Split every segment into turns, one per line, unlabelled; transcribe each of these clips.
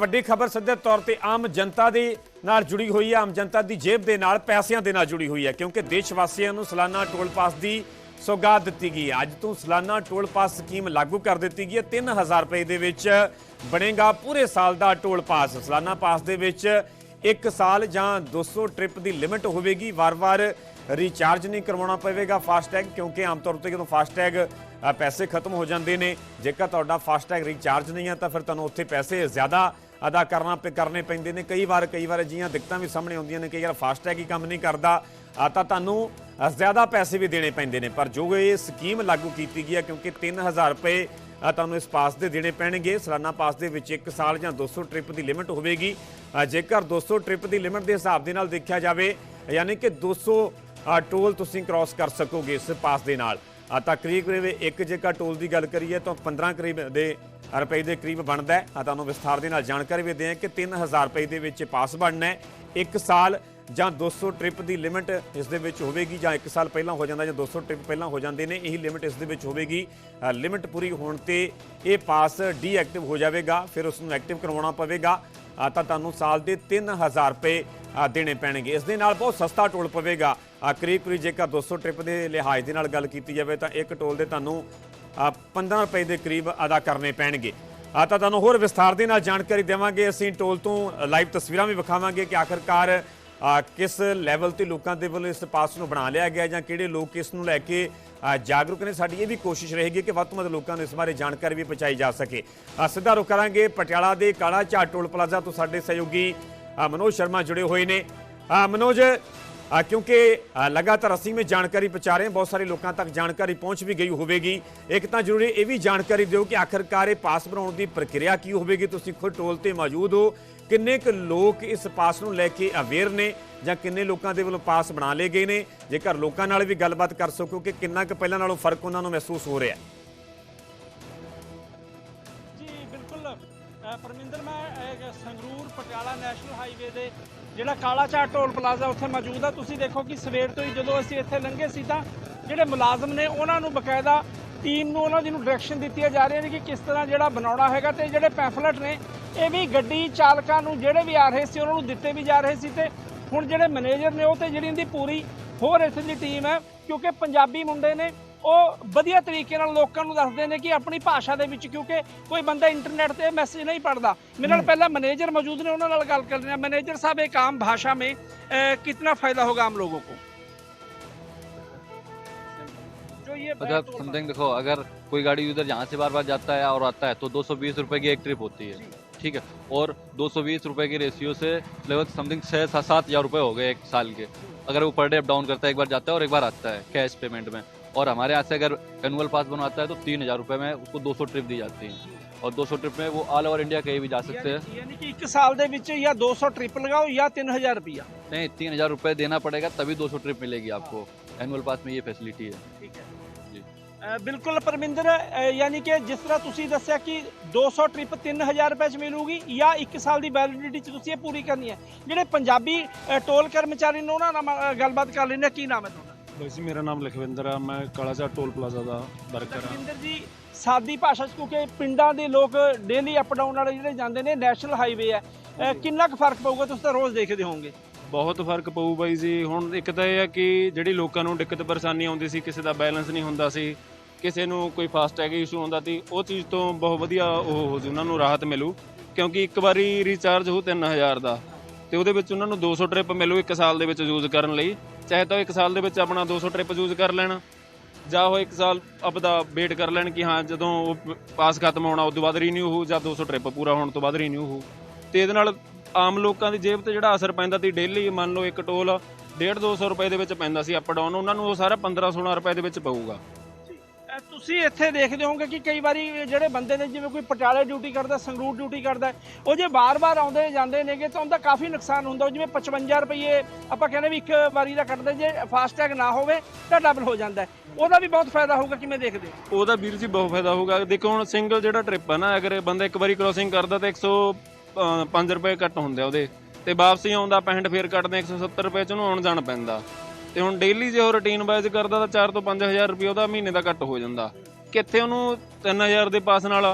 ਵੱਡੀ ਖਬਰ ਸਿੱਧੇ ਤੌਰ ਤੇ ਆਮ ਜਨਤਾ ਦੇ ਨਾਲ ਜੁੜੀ ਹੋਈ ਹੈ। ਆਮ ਜਨਤਾ ਦੀ ਜੇਬ ਦੇ ਨਾਲ, ਪੈਸਿਆਂ ਦੇ ਨਾਲ ਜੁੜੀ ਹੋਈ ਹੈ ਕਿਉਂਕਿ ਦੇਸ਼ ਵਾਸੀਆਂ ਨੂੰ ਸਾਲਾਨਾ ਟੋਲ ਪਾਸ ਦੀ ਸੌਗਾਤ ਦਿੱਤੀ ਗਈ ਹੈ। ਅੱਜ ਤੋਂ ਸਾਲਾਨਾ ਟੋਲ ਪਾਸ ਸਕੀਮ ਲਾਗੂ ਕਰ ਦਿੱਤੀ ਗਈ ਹੈ। 3000 ਰੁਪਏ ਦੇ ਵਿੱਚ ਬਣੇਗਾ ਪੂਰੇ ਸਾਲ ਦਾ ਟੋਲ ਪਾਸ। ਸਾਲਾਨਾ ਪਾਸ ਦੇ ਵਿੱਚ ਇੱਕ ਸਾਲ ਜਾਂ 200 ਟ੍ਰਿਪ ਦੀ ਲਿਮਿਟ ਹੋਵੇਗੀ। ਵਾਰ-ਵਾਰ ਰੀਚਾਰਜ ਨਹੀਂ ਕਰਵਾਉਣਾ ਪਵੇਗਾ ਫਾਸਟੈਗ ਕਿਉਂਕਿ ਆਮ ਤੌਰ ਤੇ ਜਦੋਂ ਫਾਸਟੈਗ ਪੈਸੇ ਖਤਮ ਹੋ ਜਾਂਦੇ ਨੇ, ਜੇਕਰ ਤੁਹਾਡਾ ਫਾਸਟੈਗ ਰੀਚਾਰਜ ਨਹੀਂ ਹੈ ਤਾਂ ਫਿਰ ਤੁਹਾਨੂੰ ਉੱਥੇ ਪੈਸੇ ਜ਼ਿਆਦਾ ਅਦਾ ਕਰਨਾ ਪ- ਕਰਨੇ ਪੈਂਦੇ ਨੇ। ਕਈ ਵਾਰ ਕਈ ਵਾਰ ਅਜਿਹੀਆਂ ਦਿੱਕਤਾਂ ਵੀ ਸਾਹਮਣੇ ਆਉਂਦੀਆਂ ਨੇ ਕਈ ਵਾਰ ਫਾਸਟੈਗ ਹੀ ਕੰਮ ਨਹੀਂ ਕਰਦਾ ਆ ਤਾਂ ਤੁਹਾਨੂੰ ਜ਼ਿਆਦਾ ਪੈਸੇ ਵੀ ਦੇਣੇ ਪੈਂਦੇ ਨੇ। ਪਰ ਜੋ ਇਹ ਸਕੀਮ ਲਾਗੂ ਕੀਤੀ ਗਈ ਹੈ ਕਿਉਂਕਿ 3000 ਰੁਪਏ ਤੁਹਾਨੂੰ ਇਸ ਪਾਸ ਦੇ ਦੇਣੇ ਪੈਣਗੇ। ਸਾਲਾਨਾ ਪਾਸ ਦੇ ਵਿੱਚ 1 ਸਾਲ ਜਾਂ 200 ਟ੍ਰਿਪ ਦੀ ਲਿਮਿਟ ਹੋਵੇਗੀ। ਅ, ਜੇਕਰ 200 ਟ੍ਰਿਪ ਦੀ ਲਿਮਿਟ ਦੇ ਹਿਸਾਬ ਦੇ ਨਾਲ ਦੇਖਿਆ ਜਾਵੇ ਯਾਨੀ ਕਿ 200 ਅ, ਟੋਲ ਤੁਸੀਂ ਕ੍ਰਾਸ ਕਰ ਸਕੋਗੇ ਇਸ ਪਾਸ ਦੇ ਨਾਲ। ਤਾਂ ਕਰੀਬ ਕਰੀਬ ਇੱਕ ਜੇਕਰ ਟੋਲ ਦੀ ਗੱਲ ਕਰੀਏ ਤਾਂ 15 ਕਰੀਬ ਦੇ ਰੁਪਏ ਦੇ ਕਰੀਬ ਬਣਦਾ ਹੈ। ਆ ਤੁਹਾਨੂੰ ਵਿਸਥਾਰ ਦੇ ਨਾਲ ਜਾਣਕਾਰੀ ਵੀ ਦੇ ਕਿ 3000 ਰੁਪਏ ਦੇ ਵਿੱਚ ਪਾਸ ਬਣਨਾ ਹੈ। ਇੱਕ ਸਾਲ ਜਾਂ 200 ਟ੍ਰਿਪ ਦੀ ਲਿਮਿਟ ਇਸ ਦੇ ਵਿੱਚ ਹੋਵੇਗੀ ਜਾਂ ਇੱਕ ਸਾਲ ਪਹਿਲਾਂ ਹੋ ਜਾਂਦਾ ਜਾਂ 200 ਟ੍ਰਿਪ ਪਹਿਲਾਂ ਹੋ ਜਾਂਦੇ ਨੇ, ਇਹੀ ਲਿਮਿਟ ਇਸ ਦੇ ਵਿੱਚ ਹੋਵੇਗੀ। ਲਿਮਿਟ ਪੂਰੀ ਹੋਣ ਤੇ ਇਹ ਪਾਸ ਡੀਐਕਟਿਵ ਹੋ ਜਾਵੇਗਾ, ਫਿਰ ਉਸ ਨੂੰ ਐਕਟਿਵ ਕਰਵਾਉਣਾ ਪਵੇਗਾ। ਤਾਂ ਤੁਹਾਨੂੰ ਸਾਲ ਦੇ 3000 ਰੁਪਏ ਦੇਣੇ ਪੈਣਗੇ। ਇਸ ਦੇ ਨਾਲ ਬਹੁਤ ਸਸਤਾ ਟੋਲ ਪਵੇਗਾ। ਕਰੀਬ ਕਰੀਬ ਜੇਕਰ 200 ਟ੍ਰਿਪ ਦੇ ਲਿਹਾਜ਼ ਦੇ ਨਾਲ ਗੱਲ ਕੀਤੀ ਜਾਵੇ ਤਾਂ ਇੱਕ ਟੋਲ ਦੇ ਤੁਹਾਨੂੰ 15 ਰੁਪਏ ਦੇ ਕਰੀਬ ਅਦਾ ਕਰਨੇ ਪੈਣਗੇ। ਆ ਤਾਂ ਤੁਹਾਨੂੰ ਹੋਰ ਵਿਸਥਾਰ ਦੇ ਨਾਲ ਜਾਣਕਾਰੀ ਦੇਵਾਂਗੇ। ਅਸੀਂ ਟੋਲ ਤੋਂ ਲਾਈਵ ਤਸਵੀਰਾਂ ਵੀ ਵਿਖਾਵਾਂਗੇ ਕਿ ਆਖਰਕਾਰ ਕਿਸ ਲੈਵਲ ਤੇ ਲੋਕਾਂ ਦੇ ਵੱਲੋਂ ਇਸ ਪਾਸ ਨੂੰ ਬਣਾ ਲਿਆ ਗਿਆ ਜਾਂ ਕਿਹੜੇ ਲੋਕ ਇਸ ਨੂੰ ਲੈ ਕੇ ਜਾਗਰੂਕ ਨੇ। ਸਾਡੀ ਇਹ ਵੀ ਕੋਸ਼ਿਸ਼ ਰਹੇਗੀ ਕਿ ਵੱਧ ਤੋਂ ਵੱਧ ਲੋਕਾਂ ਨੂੰ ਇਸ ਬਾਰੇ ਜਾਣਕਾਰੀ ਵੀ ਪਹੁੰਚਾਈ ਜਾ ਸਕੇ। ਸਿੱਧਾ ਰੁਕ ਕਰਾਂਗੇ। ਪਟਿਆਲਾ ਦੇ ਕਾਲਾ ਝਾੜ ਟੋਲ ਪਲਾਜ਼ਾ ਤੋਂ ਸਾਡੇ ਸਹਿਯੋਗੀ ਮਨੋਜ ਸ਼ਰਮਾ ਜੁੜੇ ਹੋਏ ਨੇ। ਮਨੋਜ ਕਿਉਂਕਿ ਲਗਾਤਾਰ ਅਸੀਂ ਵੀ ਜਾਣਕਾਰੀ ਪਹੁੰਚਾ ਰਹੇ ਹਾਂ, ਬਹੁਤ ਸਾਰੇ ਲੋਕਾਂ ਤੱਕ ਜਾਣਕਾਰੀ ਪਹੁੰਚ ਵੀ ਗਈ ਹੋਵੇਗੀ। ਇੱਕ ਤਾਂ ਜ਼ਰੂਰੀ ਇਹ ਵੀ ਜਾਣਕਾਰੀ ਦਿਓ ਕਿ ਆਖਰਕਾਰ ਇਹ ਪਾਸ ਬਣਾਉਣ ਦੀ ਪ੍ਰਕਿਰਿਆ ਕੀ ਹੋਵੇਗੀ। ਤੁਸੀਂ ਖੁਦ ਟੋਲ ਤੇ ਮੌਜੂਦ ਹੋ। ਕਿੰਨੇ ਕੁ ਲੋਕ ਇਸ ਪਾਸ ਨੂੰ ਲੈ ਕੇ ਅਵੇਅਰ ਨੇ ਜਾਂ ਕਿੰਨੇ ਲੋਕਾਂ ਦੇ ਵੱਲੋਂ ਪਾਸ ਬਣਾ ਲਏ ਗਏ ਨੇ? ਜੇਕਰ ਲੋਕਾਂ ਨਾਲ ਵੀ ਗੱਲਬਾਤ ਕਰ ਸਕੋ ਕਿ ਕਿੰਨਾ ਕੁ ਪਹਿਲਾਂ ਨਾਲੋਂ ਫ਼ਰਕ ਉਹਨਾਂ ਨੂੰ ਮਹਿਸੂਸ ਹੋ ਰਿਹਾ ਹੈ।
ਜੀ, ਬਿਲਕੁਲ। ਪਰਮਿੰਦਰ, ਮੈਂ ਸੰਗਰੂਰ, ਪਟਿਆਲਾ ਨੈਸ਼ਨਲ ਹਾਈਵੇ ਦੇ ਜਿਹੜਾ ਕਾਲਾ ਚਾਟ ਟੋਲ ਪਲਾਜ਼ਾ ਉੱਥੇ ਮੌਜੂਦ ਆ, ਤੁਸੀਂ ਦੇਖੋ ਕਿ ਸਵੇਰ ਤੋਂ ਹੀ ਜਦੋਂ ਅਸੀਂ ਇੱਥੇ ਲੰਘੇ ਸੀ ਤਾਂ ਜਿਹੜੇ ਮੁਲਾਜ਼ਮ ਨੇ ਉਹਨਾਂ ਨੂੰ ਬਕਾਇਦਾ ਟੀਮ ਨੂੰ ਉਹਨਾਂ ਦੀ ਨੂੰ ਡਾਇਰੈਕਸ਼ਨ ਦਿੱਤੀਆਂ ਜਾ ਰਹੀਆਂ ਨੇ ਕਿ ਕਿਸ ਤਰ੍ਹਾਂ ਜਿਹੜਾ ਬਣਾਉਣਾ ਹੈਗਾ ਤੇ ਜਿਹੜੇ ਪੈਫਲਟ ਨੇ, ਇਹ ਵੀ ਗੱਡੀ ਚਾਲਕਾਂ ਨੂੰ ਜਿਹੜੇ ਵੀ ਆ ਰਹੇ ਸੀ, ਉਹਨਾਂ ਨੂੰ ਦਿੱਤੇ ਵੀ ਜਾ ਰਹੇ ਸੀ ਤੇ ਹੁਣ ਜਿਹੜੇ ਮੈਨੇਜਰ ਨੇ ਉਹ ਤੇ ਜਿਹੜੀ ਇਹਦੀ ਪੂਰੀ ਹੋਰ ਇੱਥੇ ਦੀ ਟੀਮ ਹੈ, ਕਿਉਂਕਿ ਪੰਜਾਬੀ ਮੁੰਡੇ ਨੇ ਉਹ ਵਧੀਆ ਤਰੀਕੇ ਨਾਲ ਲੋਕਾਂ ਨੂੰ ਦੱਸਦੇ ਨੇ ਕਿ ਆਪਣੀ ਭਾਸ਼ਾ ਦੇ ਵਿੱਚ ਕਿਉਂਕਿ ਕੋਈ ਬੰਦਾ ਇੰਟਰਨੈਟ ਤੇ ਮੈਸੇਜ ਨਹੀਂ ਪੜਦਾ ਮੇਰੇ ਨਾਲ ਪਹਿਲਾਂ ਮੈਨੇਜਰ ਮੌਜੂਦ ਨੇ ਉਹਨਾਂ ਨਾਲ ਗੱਲ ਕਰ ਰਹੇ ਹਾਂ मैनेजर साहब एक आम भाषा में अ, कितना फायदा होगा आम लोगों को जो ये
अगर
टोल
समथिंग देखो अगर कोई गाड़ी उधर यहाँ से बार बार जाता है और आता है तो दो सौ बीस रुपए की एक ट्रिप होती है ठीक है और दो सौ बीस रुपए की रेशियो से लगभग समथिंग छः सात सात हजार रुपये हो गए एक साल के अगर वो पर डे अप डाउन करता है एक बार जाता है और एक बार आता है कैश पेमेंट में और हमारे यहाँ से अगर एनुअल पास बनवाता है तो तीन हजार रुपये में उसको दो सौ ट्रिप दी जाती है और दो सौ ट्रिप में वो ऑल ओवर इंडिया कहीं भी जा सकते हैं
यानी यानी कि एक साल ਦੇ ਵਿੱਚ ਜਾਂ 200 ट्रिप लगाओ या 3000 रुपया
नहीं तीन हजार रुपये देना पड़ेगा तभी दो सौ ट्रिप मिलेगी आपको एनुअल पास में ये फैसिलिटी है
ਠੀਕ ਹੈ
ਜੀ
ਅ, ਬਿਲਕੁਲ ਪਰਮਿੰਦਰ ਅ, ਯਾਨੀ ਕਿ ਜਿਸ ਤਰ੍ਹਾਂ ਤੁਸੀਂ ਦੱਸਿਆ ਕਿ 200 ਟ੍ਰਿਪ 3000 ਰੁਪਏ ਚ ਮਿਲੂਗੀ ਜਾਂ 1 ਸਾਲ ਦੀ ਵੈਲਿਡਿਟੀ ਚ ਤੁਸੀਂ ਇਹ ਪੂਰੀ ਕਰਨੀ ਹੈ ਜਿਹੜੇ ਪੰਜਾਬੀ ਅ, ਟੋਲ ਕਰਮਚਾਰੀ ਨੇ ਉਹਨਾਂ ਨਾਲ ਅ, ਗੱਲਬਾਤ ਕਰ ਲੈਂਦੇ ਹਾਂ ਕੀ ਨਾਮ ਹੈ ਤੁਹਾਡਾ
ਬਾਈ ਜੀ ਮੇਰਾ ਨਾਮ ਲਖਵਿੰਦਰ ਆ ਮੈਂ ਕਾਲਾਚਾ ਟੋਲ ਪਲਾਜ਼ਾ ਦਾ ਵਰਕਰ ਆ।
ਲਖਵਿੰਦਰ ਜੀ ਸਾਦੀ ਭਾਸ਼ਾ ਚ ਕਿਉਂਕਿ ਪਿੰਡਾਂ ਦੇ ਲੋਕ ਡੇਲੀ ਅਪ ਡਾਊਨ ਵਾਲੇ ਜਿਹੜੇ ਜਾਂਦੇ ਨੇ ਨੈਸ਼ਨਲ ਹਾਈਵੇ ਅ, ਕਿੰਨਾ ਕੁ ਫ਼ਰਕ ਪਊਗਾ ਤੁਸੀਂ ਤਾਂ ਰੋਜ਼ ਦੇਖਦੇ ਹੋਵੋਗੇ।
ਬਹੁਤ ਫ਼ਰਕ ਪਊ ਬਾਈ ਜੀ। ਹੁਣ ਇੱਕ ਤਾਂ ਇਹ ਆ ਕਿ ਜਿਹੜੀ ਲੋਕਾਂ ਨੂੰ ਦਿੱਕਤ ਪਰੇਸ਼ਾਨੀ ਆਉਂਦੀ ਸੀ ਕਿਸੇ ਦਾ ਬੈਲੈਂਸ ਨਹੀਂ ਹੁੰਦਾ ਸੀ ਕਿਸੇ ਨੂੰ ਕੋਈ ਫਾਸਟ ਟੈਗ ਇਸ਼ੂ ਹੁੰਦਾ ਸੀ ਉਹ ਚੀਜ਼ ਤੋਂ ਬਹੁਤ ਵਧੀਆ ਉਹ ਹੋ ਜੂ ਉਹਨਾਂ ਨੂੰ ਰਾਹਤ ਮਿਲੂ। ਕਿਉਂਕਿ ਇੱਕ ਵਾਰੀ ਰੀਚਾਰਜ ਹੋ 3000 ਦਾ। ਤੇ ਉਹਦੇ ਵਿੱਚ ਉਹਨਾਂ ਨੂੰ 200 ਟ੍ਰਿਪ ਮਿਲੂ ਇੱਕ ਸਾਲ ਦੇ ਵਿੱਚ ਯੂਜ਼ ਕਰਨ ਲਈ। ਚਾਹੇ ਤਾਂ ਉਹ ਇੱਕ ਸਾਲ ਦੇ ਵਿੱਚ ਆਪਣਾ 200 ਟ੍ਰਿਪ ਯੂਜ਼ ਕਰ ਲੈਣ, ਜਾਂ ਉਹ ਇੱਕ ਸਾਲ ਆਪਦਾ ਵੇਟ ਕਰ ਲੈਣ ਕਿ ਹਾਂ, ਜਦੋਂ ਉਹ ਪਾਸ ਖਤਮ ਹੋਣਾ ਉਸ ਤੋਂ ਬਾਅਦ ਰੀਨਿਊ ਹੋ ਜਾਂ 200 ਟ੍ਰਿਪ ਪੂਰਾ ਹੋਣ ਤੋਂ ਬਾਅਦ ਰੀਨਿਊ ਹੋ ਤੇ ਇਹਦੇ ਨਾਲ ਆਮ ਲੋਕਾਂ ਦੀ ਜੇਬ ਤੇ ਜਿਹੜਾ ਅਸਰ ਪੈਂਦਾ ਸੀ ਡੇਲੀ ਮੰਨ ਲਓ ਇੱਕ ਟੋਲ 1.5 200 ਰੁਪਏ ਦੇ ਵਿੱਚ ਪੈਂਦਾ ਸੀ ਅਪ ਡਾਊਨ ਉਹਨਾਂ ਨੂੰ ਉਹ ਸਾਰਾ 15 16 ਰੁਪਏ ਦੇ ਵਿੱਚ ਪਊਗਾ।
ਤੁਸੀਂ ਇੱਥੇ ਦੇਖਦੇ ਹੋਵੋਗੇ ਕਿ ਕਈ ਵਾਰੀ ਜਿਹੜੇ ਬੰਦੇ ਨੇ, ਜਿਵੇਂ ਕੋਈ ਪਟਿਆਲੇ ਡਿਊਟੀ ਕਰਦਾ, ਸੰਗਰੂਰ ਡਿਊਟੀ ਕਰਦਾ, ਉਹ ਜੇ ਬਾਰ-ਬਾਰ ਆਉਂਦੇ ਜਾਂਦੇ ਨੇਗੇ, ਤਾਂ ਉਹਦਾ ਕਾਫੀ ਨੁਕਸਾਨ ਹੁੰਦਾ। ਜਿਵੇਂ 55 ਰੁਪਏ ਆਪਾਂ ਕਹਿੰਦੇ ਵੀ ਇੱਕ ਵਾਰੀ ਦਾ ਕੱਟਦੇ, ਜੇ ਫਾਸਟੈਗ ਨਾ ਹੋਵੇ ਤਾਂ ਡਬਲ ਹੋ ਜਾਂਦਾ ਉਹਦਾ ਵੀ ਬਹੁਤ ਫਾਇਦਾ ਹੋਊਗਾ ਕਿਵੇਂ ਦੇਖਦੇ ਹੋ?
ਉਹਦਾ ਵੀਰ ਜੀ ਬਹੁਤ ਫਾਇਦਾ ਹੋਊਗਾ। ਦੇਖੋ, ਹੁਣ ਸਿੰਗਲ ਜਿਹੜਾ ਟ੍ਰਿਪ ਆ ਨਾ, ਅਗਰ ਬੰਦਾ ਇੱਕ ਵਾਰੀ ਕ੍ਰੋਸਿੰਗ ਕਰਦਾ ਤਾਂ 105 ਰੁਪਏ ਕੱਟ ਹੁੰਦੇ ਆ ਉਹਦੇ। ਤੇ ਵਾਪਸੀ ਆਉਂਦਾ 65 ਫੇਰ ਕੱਟਦੇ 170 ਰੁਪਏ ਚ ਉਹਨੂੰ ਆਉਣ ਜਾਣ ਪੈਂਦਾ। ਤੇ ਹੁਣ ਡੇਲੀ ਜੇ ਉਹ ਰੁਟੀਨ ਵਾਈਜ਼ ਕਰਦਾ ਤਾਂ 4 ਤੋਂ 5000 ਰੁਪਏ ਉਹਦਾ ਮਹੀਨੇ ਦਾ ਕੱਟ ਹੋ ਜਾਂਦਾ। ਕਿੱਥੇ ਉਹਨੂੰ 3000 ਦੇ ਪਾਸ ਨਾਲ